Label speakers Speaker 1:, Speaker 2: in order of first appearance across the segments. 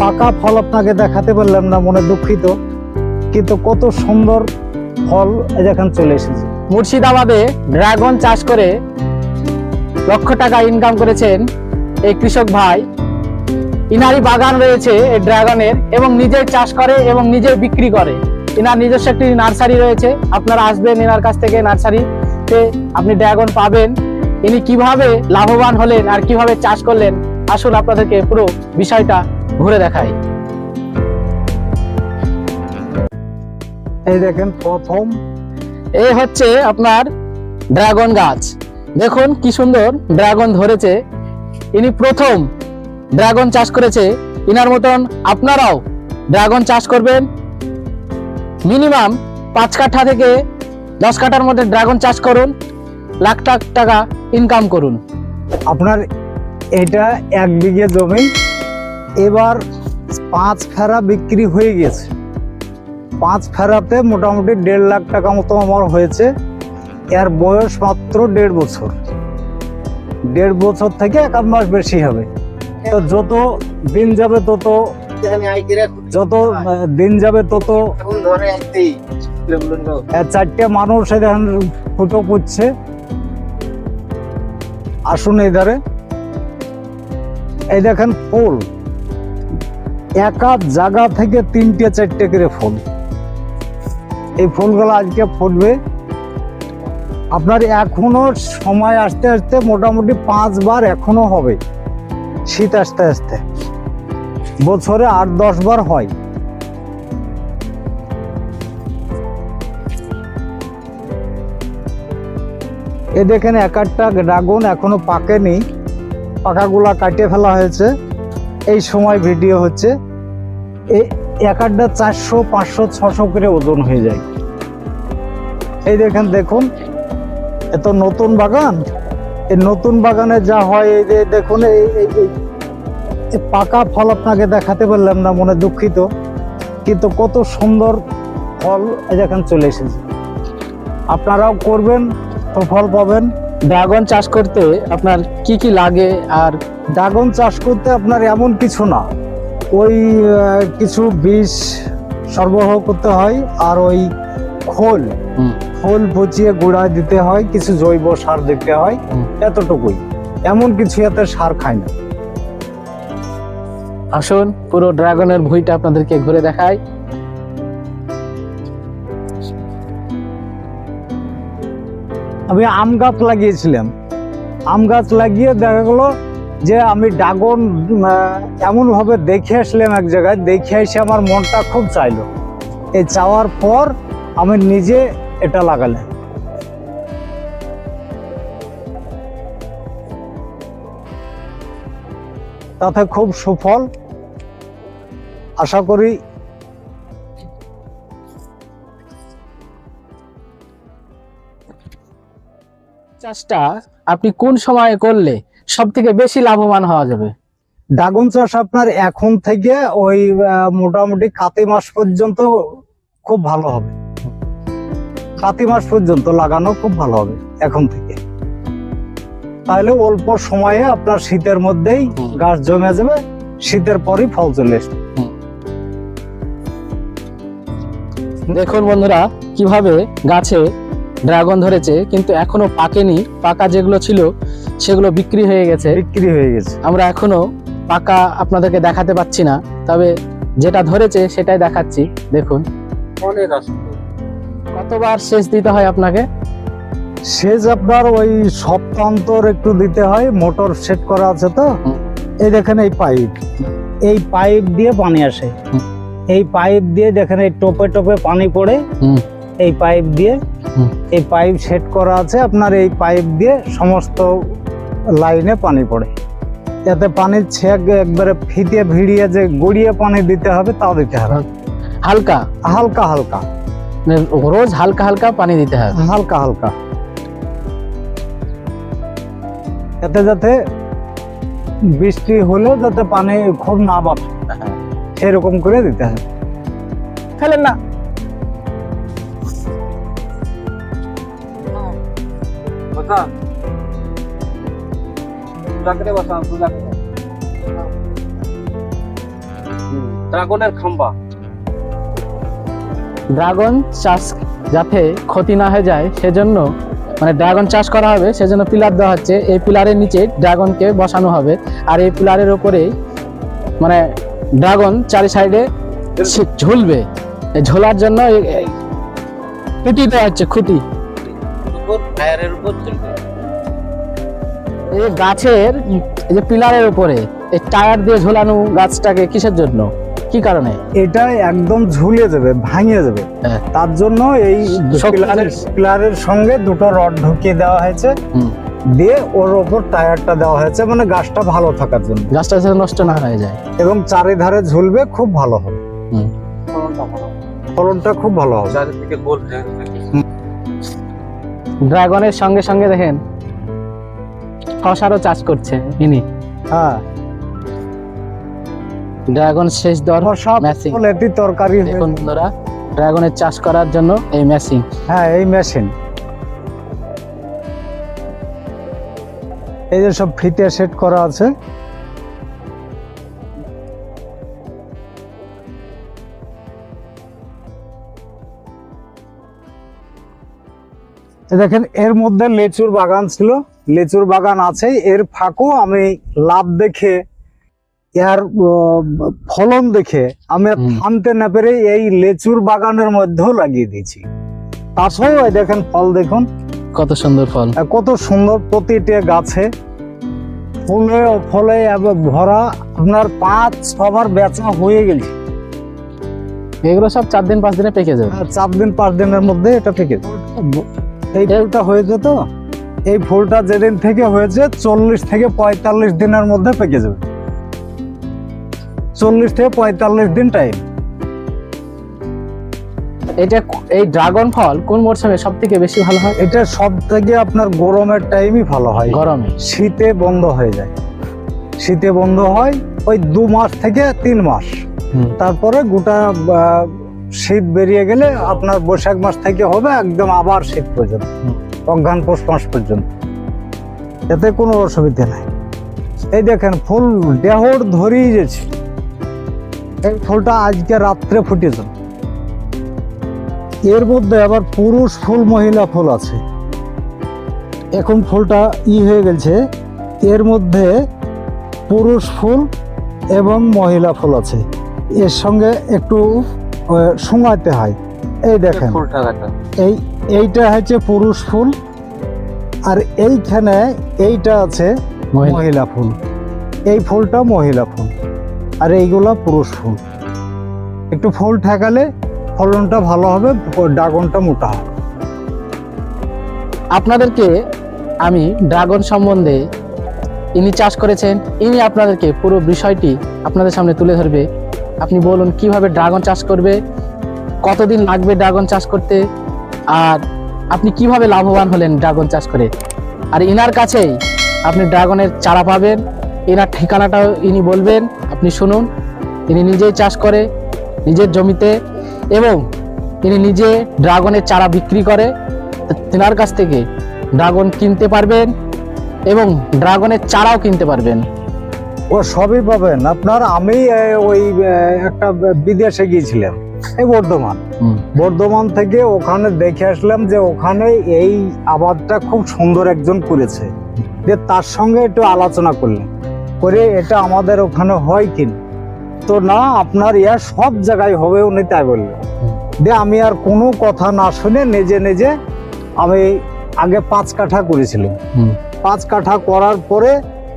Speaker 1: পাকা ফল আপনাকে দেখাতে পারলাম না, মনে দুঃখিত। কিন্তু কত সুন্দর ফল এই দেখেন চলে এসেছে।
Speaker 2: মুর্শিদাবাদে ড্রাগন চাষ করে লক্ষ টাকা ইনকাম করেছেন এই কৃষক ভাই। ইনারই বাগান রয়েছে এই ড্রাগনের এবং নিজে চাষ করে এবং নিজে বিক্রি করে। ইনার নিজস্ব একটি নার্সারি রয়েছে, আপনারা আসবেন এনার কাছ থেকে নার্সারিতে আপনি ড্রাগন পাবেন। ইনি কীভাবে লাভবান হলেন আর কীভাবে চাষ করলেন, আসুন আপনাদেরকে পুরো বিষয়টা ঘুরে দেখাই।
Speaker 1: এই দেখেন প্রথম।
Speaker 2: এই হচ্ছে আপনার ড্রাগন গাছ। দেখুন কি সুন্দর ড্রাগন ধরেছে। ইনি প্রথম ড্রাগন চাষ করেছে। ইনার মতন আপনারাও ড্রাগন চাষ করবেন। মিনিমাম পাঁচ কাঠা থেকে দশ কাঠার মধ্যে ড্রাগন চাষ করুন। লাখ টাকা ইনকাম করুন।
Speaker 1: আপনার এটা এক বিঘে জমি এবার পাঁচ ফেরা বিক্রি হয়ে গেছে। পাঁচ ফেরাতে মোটামুটি দেড় লাখ টাকা মতো আমার হয়েছে। এর বয়স মাত্র দেড় বছর। দেড় বছর থেকে এক মাস বেশি হবে। তো যত দিন যাবে তত যত দিন যাবে তত চারটে মানুষ এখানে ফুটো করছে। আসুন এই ধারে এই দেখেন ফুল। এক জায়গা থেকে তিনটে, চারটে করে ফুল এই ফুলগুলো আজকে ফুটবে। আপনার এখনও সময় আসতে আসতে মোটামুটি পাঁচবার এখনও হবে। শীত আসতে আসতে। বছরে আট, দশ বার হয়। এ দেখেন এক একটা ড্রাগন এখনও পাকেনি পাকাগুলা কাটিয়ে ফেলা হয়েছে। এই সময় ভিডিও হচ্ছে এক একটা চারশো, পাঁচশো, ছশো করে ওজন হয়ে যায়। এই দেখেন, দেখুন, এত নতুন বাগান। এই নতুন বাগানে যা হয়, এই যে দেখুন, এই পাকা ফল আপনাকে দেখাতে পারলাম না, মনে দুঃখিত। কিন্তু কত সুন্দর ফল এই দেখেন চলে এসেছে। আপনারাও করবেন তো ফল পাবেন।
Speaker 2: ড্রাগন চাষ করতে আপনার কি কি লাগে আর
Speaker 1: ড্রাগন চাষ করতে আপনার এমন কিছু না। ওই কিছু বিষ সরবরাহ করতে হয় আর ওই খোল। খোল পচিয়ে গুঁড়ায় দিতে হয় কিছু জৈব সার দিতে হয় এতটুকুই। এমন কিছু এতে সার খায় না।
Speaker 2: আসুন পুরো ড্রাগনের ভুঁইটা আপনাদেরকে ঘুরে দেখাই।
Speaker 1: আমি আম গাছ লাগিয়েছিলাম। আম গাছ লাগিয়ে দেখা গেলো যে আমি ড্রাগন এমন ভাবে দেখে আসলাম এক জায়গায়, দেখে এসে আমার মনটা খুব চাইলো। এই চাওয়ার পর আমি নিজে এটা লাগালাম। তাতে খুব সুফল। আশা করি
Speaker 2: চাষটা আপনি কোন সময়ে করলে? সব থেকে বেশি লাভবান হওয়া যাবে?
Speaker 1: ড্রাগন চাষ আপনার এখন থেকে ওই মোটামুটি কাতি মাস পর্যন্ত খুব ভালো হবে। কাতি মাস পর্যন্ত লাগানো খুব ভালো হবে এখন থেকে। তাহলে অল্প সময়ে আপনার শীতের মধ্যেই গাছ জমে যাবে শীতের পরই ফল চলে আসবে।
Speaker 2: দেখুন বন্ধুরা কীভাবে গাছে ড্রাগন ধরেছে কিন্তু এখনও পাকেনি। পাকা যেগুলো ছিল সেগুলো বিক্রি হয়ে গেছে।
Speaker 1: বিক্রি হয়ে গেছে।
Speaker 2: আমরা এখনও পাকা আপনাদেরকে দেখাতে পাচ্ছি না তবে যেটা ধরেছে সেটাই দেখাচ্ছি। দেখুন। অনেক কতবার শেষ দিতে হয় আপনাকে?
Speaker 1: সেচ আপনার ওই সপ্তান্তর একটু দিতে হয় মোটর সেট করা আছে তো। এই দেখেন এই পাইপ। এই পাইপ দিয়ে পানি আসে। এই পাইপ দিয়ে দেখেন এই টোপে টোপে পানি পড়ে।
Speaker 2: হুম।
Speaker 1: এই পাইপ দিয়ে এই পাইপ সেট করা আছে আপনার এই পাইপ দিয়ে সমস্ত লাইনে পানি পড়ে। যাতে পানির ছেক একবারে ফিতে ভিড়িয়ে যে গড়িয়ে পানি দিতে হবে তাও দিতে হবে।
Speaker 2: হালকা?
Speaker 1: হালকা হালকা।
Speaker 2: মানে রোজ হালকা হালকা পানি দিতে হবে?
Speaker 1: হালকা হালকা। এতে যাতে বৃষ্টি হলেও যাতে পানি খুব না বাড়ে সেরকম করে দিতে হবে।
Speaker 2: ফেলেন না।
Speaker 3: ড্রাগনের খাম্বা।
Speaker 2: ড্রাগন চাষ যাতে ক্ষতি না হয়ে যায়, সেজন্য মানে ড্রাগন চাষ করা হবে, সেজন্য পিলার দেওয়া হচ্ছে। এই পিলারের নিচে ড্রাগনকে বসানো হবে। আর এই পিলারের উপরেই মানে ড্রাগন চারি সাইডে ঝুলবে। ঝোলার জন্য খুঁটি দেওয়া হচ্ছে, খুঁটি।
Speaker 3: ফায়ারের উপর চলবে
Speaker 2: এই গাছের এই যে পিলারের উপরে এই টায়ার দিয়ে ঝোলানো গাছটাকে কিসের জন্য? কি কারণে?
Speaker 1: এটা একদম ঝুলে যাবে ভাঙিয়ে যাবে
Speaker 2: হ্যাঁ।
Speaker 1: তার জন্য এই পিলারের পিলারের সঙ্গে দুটো রড ঢুকিয়ে দেওয়া হয়েছে।
Speaker 2: হুম।
Speaker 1: দিয়ে ওর ওপর টায়ারটা দেওয়া হয়েছে মানে গাছটা ভালো থাকার জন্য।
Speaker 2: গাছটা যাতে নষ্ট না হয়ে যায়।
Speaker 1: এবং চারিধারে ঝুলবে খুব ভালো হবে।
Speaker 3: ফলনটা
Speaker 1: ফলনটা খুব ভালো হবে।
Speaker 3: চারিদিকে গোল হয়ে থাকে।
Speaker 2: ড্রাগনের সঙ্গে সঙ্গে দেখেন শশারও চাষ করছে ইনি।
Speaker 1: হ্যাঁ।
Speaker 2: ড্রাগন শেষ দর.
Speaker 1: ফল এটি তরকারি
Speaker 2: দেখুন বন্ধুরা ড্রাগনের চাষ করার জন্য এই মেশিন
Speaker 1: হ্যাঁ এই মেশিন এই যে সব ফিতে সেট করা আছে। দেখেন এর মধ্যে লেচুর বাগান ছিল। লেচুর বাগান আছে এর ফাঁকও আমি লাভ দেখে এর ফলন দেখে আমি থামতে না পেরে এই লেচুর বাগানের মধ্যেও লাগিয়ে দিয়েছি। তাছাড়াও দেখেন ফল দেখুন।
Speaker 2: কত সুন্দর ফল।
Speaker 1: কত সুন্দর প্রতিটি গাছে ফুলে ও ফলে ভরা। আপনার পাঁচ ছবার বেচা হয়ে গেছে।
Speaker 2: এগুলো সব চার দিন পাঁচ দিনে পেকে যাবে।
Speaker 1: আর চার দিন পাঁচ দিনের মধ্যে এটা থেকে এই ফুলটা হয়েছে তো? এই ফুলটা যেদিন থেকে হয়েছে চল্লিশ থেকে পঁয়তাল্লিশ দিনের মধ্যে পেকে যাবে। চল্লিশ থেকে পঁয়তাল্লিশ দিন টাইম
Speaker 2: এটা এই ড্রাগন ফল কোন মরশুমে সব থেকে বেশি ভালো হয়?
Speaker 1: এটা সব থেকে আপনার গরমের টাইমই ভালো হয়।
Speaker 2: গরমে?
Speaker 1: শীতে বন্ধ হয়ে যায়। শীতে বন্ধ হয় ওই দু মাস থেকে তিন মাস। তারপরে গোটা শীত বেরিয়ে গেলে আপনার বৈশাখ মাস থেকে হবে একদম আবার শীত পর্যন্ত। অজ্ঞান পৌষ মাস পর্যন্ত। এতে কোনো অসুবিধা নাই। এই দেখেন, ফুল দেহর ধরিয়ে গেছে। এই ফুলটা আজকে রাত্রে ফুটেছে এর মধ্যে আবার পুরুষ ফুল, মহিলা ফুল আছে। এখন ফুলটা ই হয়ে গেছে, এর মধ্যে পুরুষ ফুল এবং মহিলা ফুল আছে। এর সঙ্গে একটু শুঙাতে হয়। এই দেখেন এই এইটা হচ্ছে পুরুষ ফুল আর এইখানে এইটা আছে
Speaker 2: মহিলা।
Speaker 1: মহিলা ফুল। এই ফুলটা মহিলা ফুল আর এইগুলা পুরুষ ফুল। একটু ফুল ঠেকালে ফলনটা ভালো হবে ড্রাগনটা মোটা হবে।
Speaker 2: আপনাদেরকে আমি ড্রাগন সম্বন্ধে ইনি চাষ করেছেন ইনি আপনাদেরকে পুরো বিষয়টি আপনাদের সামনে তুলে ধরবে। আপনি বলুন কীভাবে ড্রাগন চাষ করবে, কতদিন লাগবে ড্রাগন চাষ করতে, আর আপনি কীভাবে লাভবান হলেন ড্রাগন চাষ করে? আর ইনার কাছেই আপনি ড্রাগনের চারা পাবেন এনার ঠিকানাটাও ইনি বলবেন, আপনি শুনুন, ইনি নিজেই চাষ করে, নিজের জমিতে, এবং তিনি নিজে ড্রাগনের চারা বিক্রি করে, তেনার কাছ থেকে ড্রাগন কিনতে পারবেন, এবং ড্রাগনের চারাও কিনতে পারবেন।
Speaker 1: ও সবই পাবেন আপনার আমি ওই একটা বিদেশে গিয়েছিলাম এই বর্ধমান। বর্ধমান থেকে ওখানে দেখে আসলাম যে ওখানে এই আবাদটা খুব সুন্দর একজন করেছে। যে তার সঙ্গে একটু আলোচনা করলেন করে এটা আমাদের ওখানে হয় কিনা তো না আপনার ইয়া সব জায়গায় হবে উনি তাই বললেন
Speaker 2: হুম।
Speaker 1: যে আমি আর কোনো কথা না শুনে নিজে নিজে আমি আগে পাঁচ কাঠা করেছিলাম। পাঁচ কাঠা করার পরে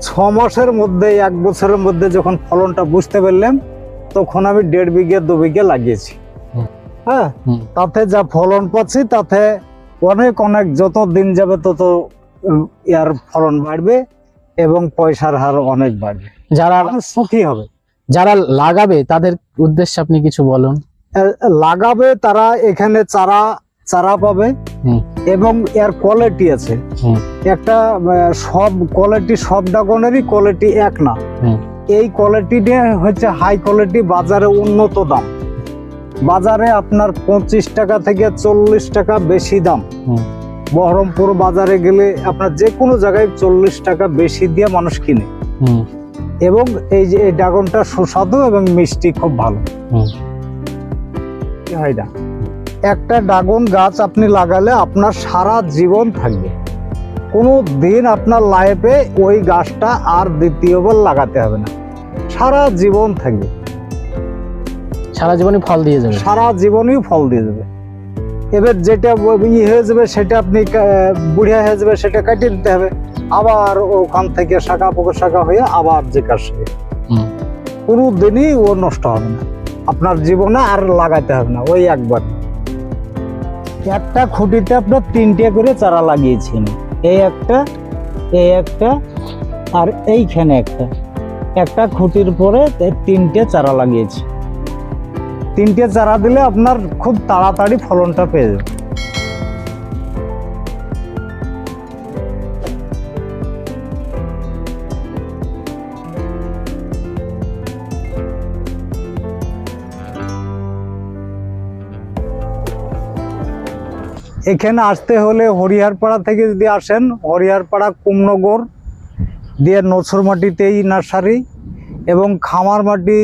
Speaker 1: ছ মাসের মধ্যে এক বছরের মধ্যে যখন ফলনটা বুঝতে পারলাম তখন আমি দেড় বিঘে দু বিঘে লাগিয়েছি। হ্যাঁ? তাতে যা ফলন পাচ্ছি তাতে অনেক অনেক যত দিন যাবে তত ইয়ার ফলন বাড়বে এবং পয়সার হার অনেক বাড়বে।
Speaker 2: যারা
Speaker 1: সুখী হবে।
Speaker 2: যারা লাগাবে তাদের উদ্দেশ্যে আপনি কিছু বলুন।
Speaker 1: লাগাবে তারা এখানে চারা চারা পাবে।
Speaker 2: হুম।
Speaker 1: এবং এর কোয়ালিটি আছে। একটা সব কোয়ালিটি সব ড্রাগনেরই কোয়ালিটি এক না। এই কোয়ালিটিটা হচ্ছে হাই কোয়ালিটি বাজারে উন্নত দাম। বাজারে আপনার পঁচিশ টাকা থেকে চল্লিশ টাকা বেশি দাম। বহরমপুর বাজারে গেলে আপনার যে কোনো জায়গায় চল্লিশ টাকা বেশি দিয়ে মানুষ কিনে। এবং এই যে এই ড্রাগনটা সুস্বাদু এবং মিষ্টি খুব ভালো। হয় না একটা ড্রাগন গাছ আপনি লাগালে আপনার সারা জীবন থাকবে। কোনো দিন আপনার লাইফে ওই গাছটা আর দ্বিতীয়বার লাগাতে হবে না। সারা জীবন থাকবে।
Speaker 2: সারা জীবনই ফল দিয়ে যাবে।
Speaker 1: সারা জীবনই ফল দিয়ে যাবে। এবার যেটা ই হয়ে যাবে সেটা আপনি বুড়িয়া হয়ে যাবে সেটা কাটিয়ে দিতে হবে। আবার ওখান থেকে শাখা পোকা শাখা হয়ে আবার যে কাজ। কোনো দিনই ও নষ্ট হবে না। আপনার জীবনে আর লাগাতে হবে না। ওই একবার। একটা খুঁটিতে আপনার তিনটে করে চারা লাগিয়েছেন। এই একটা এই একটা, আর এইখানে একটা। একটা খুঁটির পরে তিনটে চারা লাগিয়েছে। তিনটে চারা দিলে আপনার খুব তাড়াতাড়ি ফলনটা পেয়ে যাবে। এখানে আসতে হলে হরিহারপাড়া থেকে যদি আসেন, হরিহারপাড়া কুমনগর দিয়ে নছরমাটিতেই নার্সারি এবং খামার মাটি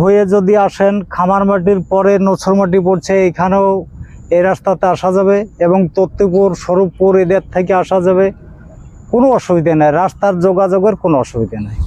Speaker 1: হয়ে যদি আসেন খামার মাটির পরে নছরমাটি পড়ছে, এখানেও এই রাস্তাতে আসা যাবে এবং তত্ত্বপুর, স্বরূপপুর এদের থেকে আসা যাবে। কোনো অসুবিধা নেই, রাস্তার যোগাযোগের কোনো অসুবিধা নেই।